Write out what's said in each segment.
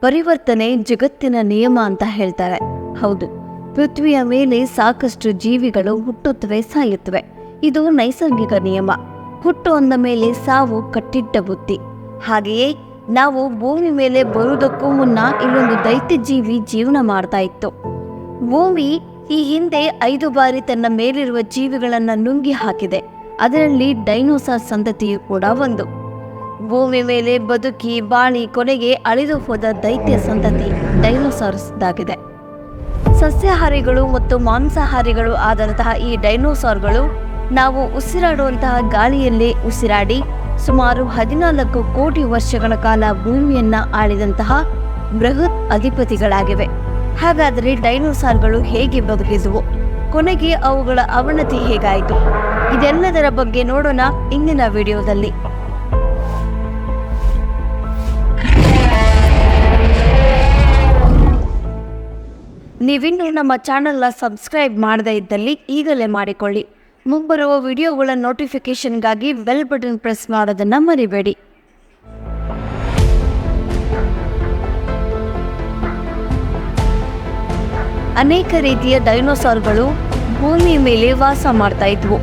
ಪರಿವರ್ತನೆ ಜಗತ್ತಿನ ನಿಯಮ ಅಂತ ಹೇಳ್ತಾರೆ. ಹೌದು, ಪೃಥ್ವಿಯ ಮೇಲೆ ಸಾಕಷ್ಟು ಜೀವಿಗಳು ಹುಟ್ಟುತ್ತವೆ, ಸಾಯುತ್ತವೆ. ಇದು ನೈಸರ್ಗಿಕ ನಿಯಮ. ಹುಟ್ಟು ಅಂದ ಮೇಲೆ ಸಾವು ಕಟ್ಟಿಟ್ಟ ಬುತ್ತಿ ಹಾಗೆಯೇ ನಾವು ಭೂಮಿ ಮೇಲೆ ಬರುವುದಕ್ಕೂ ಮುನ್ನ ಇಲ್ಲೊಂದು ದೈತ್ಯ ಜೀವಿ ಜೀವನ ಮಾಡ್ತಾ ಇತ್ತು. ಭೂಮಿ ಈ ಹಿಂದೆ ಐದು ಬಾರಿ ತನ್ನ ಮೇಲಿರುವ ಜೀವಿಗಳನ್ನು ನುಂಗಿ ಹಾಕಿದೆ. ಅದರಲ್ಲಿ ಡೈನೋಸಾರ್ ಸಂತತಿಯು ಕೂಡ ಒಂದು. ಭೂಮಿ ಮೇಲೆ ಬದುಕಿ ಬಾಳಿ ಕೊನೆಗೆ ಅಳಿದು ಹೋದ ದೈತ್ಯ ಸಂತತಿ ಡೈನೋಸಾರ್ಸ್ದಾಗಿದೆ ಸಸ್ಯಾಹಾರಿಗಳು ಮತ್ತು ಮಾಂಸಾಹಾರಿಗಳು ಆದಂತಹ ಈ ಡೈನೋಸಾರ್ಗಳು ನಾವು ಉಸಿರಾಡುವಂತಹ ಗಾಳಿಯಲ್ಲಿ ಉಸಿರಾಡಿ ಸುಮಾರು ಹದಿನಾಲ್ಕು ಕೋಟಿ ವರ್ಷಗಳ ಕಾಲ ಭೂಮಿಯನ್ನ ಆಳಿದಂತಹ ಬೃಹತ್ ಅಧಿಪತಿಗಳಾಗಿವೆ. ಹಾಗಾದರೆ ಡೈನೋಸಾರ್ಗಳು ಹೇಗೆ ಬದುಕಿದುವು? ಕೊನೆಗೆ ಅವುಗಳ ಅವನತಿ ಹೇಗಾಯಿತು? ಇದೆಲ್ಲದರ ಬಗ್ಗೆ ನೋಡೋಣ ಇಂದಿನ ವಿಡಿಯೋದಲ್ಲಿ. ನೀವಿನ್ನೂ ನಮ್ಮ ಚಾನಲ್ನ ಸಬ್ಸ್ಕ್ರೈಬ್ ಮಾಡದೇ ಇದ್ದಲ್ಲಿ ಈಗಲೇ ಮಾಡಿಕೊಳ್ಳಿ. ಮುಂಬರುವ ವಿಡಿಯೋಗಳ ನೋಟಿಫಿಕೇಷನ್ಗಾಗಿ ಬೆಲ್ ಬಟನ್ ಪ್ರೆಸ್ ಮಾಡೋದನ್ನು ಮರಿಬೇಡಿ. ಅನೇಕ ರೀತಿಯ ಡೈನೋಸಾರ್ಗಳು ಭೂಮಿ ಮೇಲೆ ವಾಸ ಮಾಡ್ತಾ ಇದ್ವು.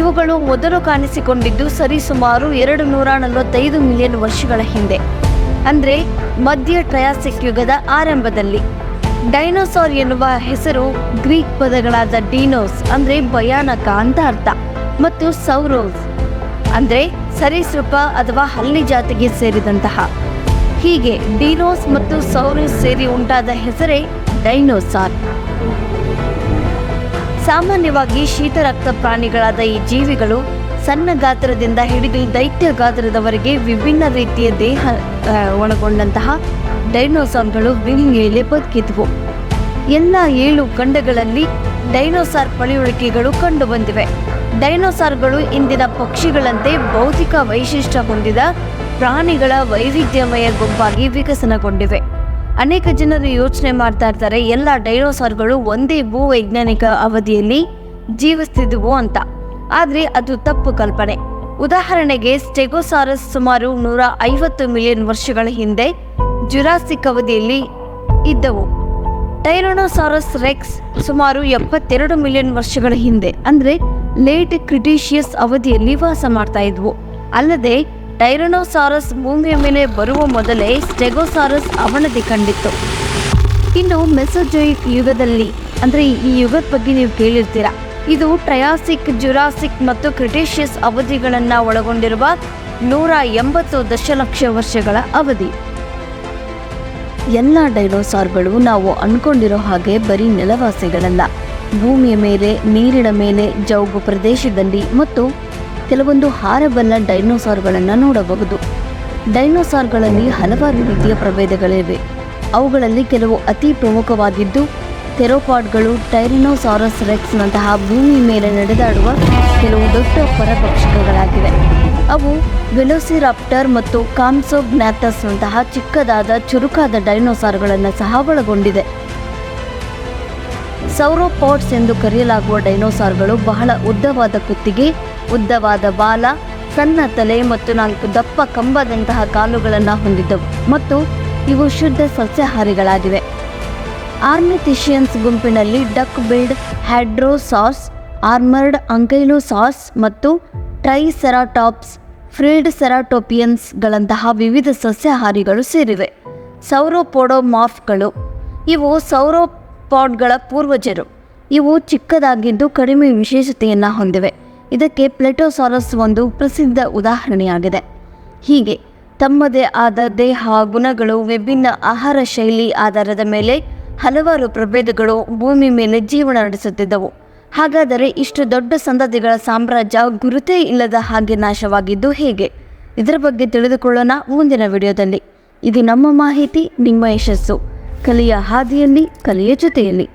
ಇವುಗಳು ಮೊದಲು ಕಾಣಿಸಿಕೊಂಡಿದ್ದು ಸರಿಸುಮಾರು ಎರಡು ನೂರ ನಲವತ್ತೈದು ಮಿಲಿಯನ್ ವರ್ಷಗಳ ಹಿಂದೆ, ಅಂದ್ರೆ ಮಧ್ಯ ಟ್ರಯಾಸಿಕ್ ಯುಗದ ಆರಂಭದಲ್ಲಿ. ಡೈನೋಸಾರ್ ಎನ್ನುವ ಹೆಸರು ಗ್ರೀಕ್ ಪದಗಳಾದ ಡಿನೋಸ್, ಅಂದ್ರೆ ಭಯಾನಕ ಅಂತ ಅರ್ಥ. ಮತ್ತು ಸೌರೋಸ್, ಅಂದ್ರೆ ಸರೀಸೃಪ ಅಥವಾ ಹಲ್ಲಿ ಜಾತಿಗೆ ಸೇರಿದಂತಹ. ಹೀಗೆ ಡಿನೋಸ್ ಮತ್ತು ಸೌರೋಸ್ ಸೇರಿ ಉಂಟಾದ ಹೆಸರೇ ಡೈನೋಸಾರ್. ಸಾಮಾನ್ಯವಾಗಿ ಶೀತರಕ್ತ ಪ್ರಾಣಿಗಳಾದ ಈ ಜೀವಿಗಳು ಸಣ್ಣ ಗಾತ್ರದಿಂದ ಹಿಡಿದು ದೈತ್ಯ ಗಾತ್ರದವರೆಗೆ ವಿಭಿನ್ನ ರೀತಿಯ ದೇಹ ಒಳಗೊಂಡಂತಹ ಡೈನೋಸಾರ್ಗಳು ಮೇಲೆ ಬದುಕಿದ್ವು. ಎಲ್ಲ ಏಳು ಖಂಡಗಳಲ್ಲಿ ಡೈನೋಸಾರ್ ಪಳೆಯುಳಿಕೆಗಳು ಕಂಡುಬಂದಿವೆ. ಡೈನೋಸಾರ್ಗಳು ಇಂದಿನ ಪಕ್ಷಿಗಳಂತೆ ಭೌತಿಕ ವೈಶಿಷ್ಟ್ಯ ಹೊಂದಿದ ಪ್ರಾಣಿಗಳ ವೈವಿಧ್ಯಮಯ ಗುಂಪಾಗಿ ವಿಕಸನಗೊಂಡಿವೆ. ಅನೇಕ ಜನರು ಯೋಚನೆ ಮಾಡ್ತಾ ಇರ್ತಾರೆ, ಎಲ್ಲ ಡೈನೋಸಾರ್ಗಳು ಒಂದೇ ಭೂವೈಜ್ಞಾನಿಕ ಅವಧಿಯಲ್ಲಿ ಜೀವಿಸ್ತಿದ್ವು ಅಂತ. ಆದರೆ ಅದು ತಪ್ಪು ಕಲ್ಪನೆ. ಉದಾಹರಣೆಗೆ ಸ್ಟೆಗೋಸಾರಸ್ ಸುಮಾರು ನೂರ ಐವತ್ತು ಮಿಲಿಯನ್ ವರ್ಷಗಳ ಹಿಂದೆ ಜುರಾಸಿಕ್ ಅವಧಿಯಲ್ಲಿ ಇದ್ದವು. ಟೈರೋನೋಸಾರಸ್ ರೆಕ್ಸ್ ಸುಮಾರು ಎಪ್ಪತ್ತೆರಡು ಮಿಲಿಯನ್ ವರ್ಷಗಳ ಹಿಂದೆ, ಅಂದ್ರೆ ಲೇಟ್ ಕ್ರಿಟೀಷಿಯಸ್ ಅವಧಿಯಲ್ಲಿ ವಾಸ ಮಾಡ್ತಾ ಇದ್ವು. ಅಲ್ಲದೆ, ಟೈರನೋಸಾರಸ್ ಭೂಮಿಯ ಮೇಲೆ ಬರುವ ಮೊದಲೇ ಸ್ಟೆಗೋಸಾರಸ್ ಅವನತಿ ಕಂಡಿತ್ತು. ಇನ್ನು ಮೆಸೋಜೋಯಿಕ್ ಯುಗದಲ್ಲಿ, ಅಂದ್ರೆ ಈ ಯುಗದ ಬಗ್ಗೆ ನೀವು ಕೇಳಿರ್ತೀರಾ? ಇದು ಟ್ರಯಾಸಿಕ್, ಜುರಾಸಿಕ್ ಮತ್ತು ಕ್ರಿಟೇಷಿಯಸ್ ಅವಧಿಗಳನ್ನು ಒಳಗೊಂಡಿರುವ ನೂರ ಎಂಬತ್ತು ದಶಲಕ್ಷ ವರ್ಷಗಳ ಅವಧಿ. ಎಲ್ಲ ಡೈನೋಸಾರ್ಗಳು ನಾವು ಅನ್ಕೊಂಡಿರೋ ಹಾಗೆ ಬರೀ ನೆಲವಾಸಿಗಳಲ್ಲ. ಭೂಮಿಯ ಮೇಲೆ, ನೀರಿನ ಮೇಲೆ ಜೌಗು ಪ್ರದೇಶದಲ್ಲಿ ಮತ್ತು ಕೆಲವೊಂದು ಹಾರಬಲ್ಲ ಡೈನೋಸಾರ್ಗಳನ್ನು ನೋಡಬಹುದು. ಡೈನೋಸಾರ್ಗಳಲ್ಲಿ ಹಲವಾರು ರೀತಿಯ ಪ್ರಭೇದಗಳಿವೆ. ಅವುಗಳಲ್ಲಿ ಕೆಲವು ಅತಿ ಪ್ರಮುಖವಾಗಿದ್ದು ಥೆರೋಪಾಡ್ಗಳು ಟೈರಿನೋಸಾರಸ್ ರೆಕ್ಸ್ನಂತಹ ಭೂಮಿ ಮೇಲೆ ನಡೆದಾಡುವ ಕೆಲವು ದೊಡ್ಡ ಪರಭಕ್ಷಕಗಳಾಗಿವೆ ಅವು ವೆಲೋಸಿರಾಪ್ಟರ್ ಮತ್ತು ಕಾಮ್ಸೋಗ್ನಾಥಸ್ನಂತಹ ಚಿಕ್ಕದಾದ ಚುರುಕಾದ ಡೈನೋಸಾರ್ಗಳನ್ನು ಸಹ ಒಳಗೊಂಡಿದೆ. ಸೌರೋಪಾಟ್ಸ್ ಎಂದು ಕರೆಯಲಾಗುವ ಡೈನೋಸಾರ್ಗಳು ಬಹಳ ಉದ್ದವಾದ ಕುತ್ತಿಗೆ, ಉದ್ದವಾದ ಬಾಲ, ಸಣ್ಣ ತಲೆ ಮತ್ತು ನಾಲ್ಕು ದಪ್ಪ ಕಂಬದಂತಹ ಕಾಲುಗಳನ್ನು ಹೊಂದಿದ್ದವು ಮತ್ತು ಇವು ಶುದ್ಧ ಸಸ್ಯಾಹಾರಿಗಳಾಗಿವೆ. ಆರ್ನಿಥಿಷಿಯನ್ಸ್ ಗುಂಪಿನಲ್ಲಿ duck billed hadrosaurs, armoured ankylosaurs ಮತ್ತು ಟ್ರೈಸೆರಾಟಾಪ್ಸ್, ಫ್ರಿಲ್ಡ್ ಸೆರಾಟೋಪಿಯನ್ಸ್ಗಳಂತಹ ವಿವಿಧ ಸಸ್ಯಾಹಾರಿಗಳು ಸೇರಿವೆ. ಸೌರೋಪೋಡೋಮಾಫ್ಗಳು ಇವು ಸೌರೋಪಾಡ್ಗಳ ಪೂರ್ವಜರು. ಇವು ಚಿಕ್ಕದಾಗಿದ್ದು ಕಡಿಮೆ ವಿಶೇಷತೆಯನ್ನು ಹೊಂದಿವೆ. ಇದಕ್ಕೆ ಪ್ಲೆಟೋಸಾರಸ್ ಒಂದು ಪ್ರಸಿದ್ಧ ಉದಾಹರಣೆಯಾಗಿದೆ. ಹೀಗೆ ತಮ್ಮದೇ ಆದ ದೇಹ ಗುಣಗಳು ವಿಭಿನ್ನ ಆಹಾರ ಶೈಲಿ ಆಧಾರದ ಮೇಲೆ ಹಲವಾರು ಪ್ರಭೇದಗಳು ಭೂಮಿ ಮೇಲೆ ಜೀವನ ನಡೆಸುತ್ತಿದ್ದವು. ಹಾಗಾದರೆ ಇಷ್ಟು ದೊಡ್ಡ ಸಂತತಿಗಳ ಸಾಮ್ರಾಜ್ಯ ಗುರುತೇ ಇಲ್ಲದ ಹಾಗೆ ನಾಶವಾಗಿದ್ದು ಹೇಗೆ? ಇದರ ಬಗ್ಗೆ ತಿಳಿದುಕೊಳ್ಳೋಣ ಮುಂದಿನ ವಿಡಿಯೋದಲ್ಲಿ. ಇದು ನಮ್ಮ ಮಾಹಿತಿ, ನಿಮ್ಮ ಯಶಸ್ಸು. ಕಲಿಯ ಹಾದಿಯಲ್ಲಿ, ಕಲಿಯ ಜೊತೆಯಲ್ಲಿ.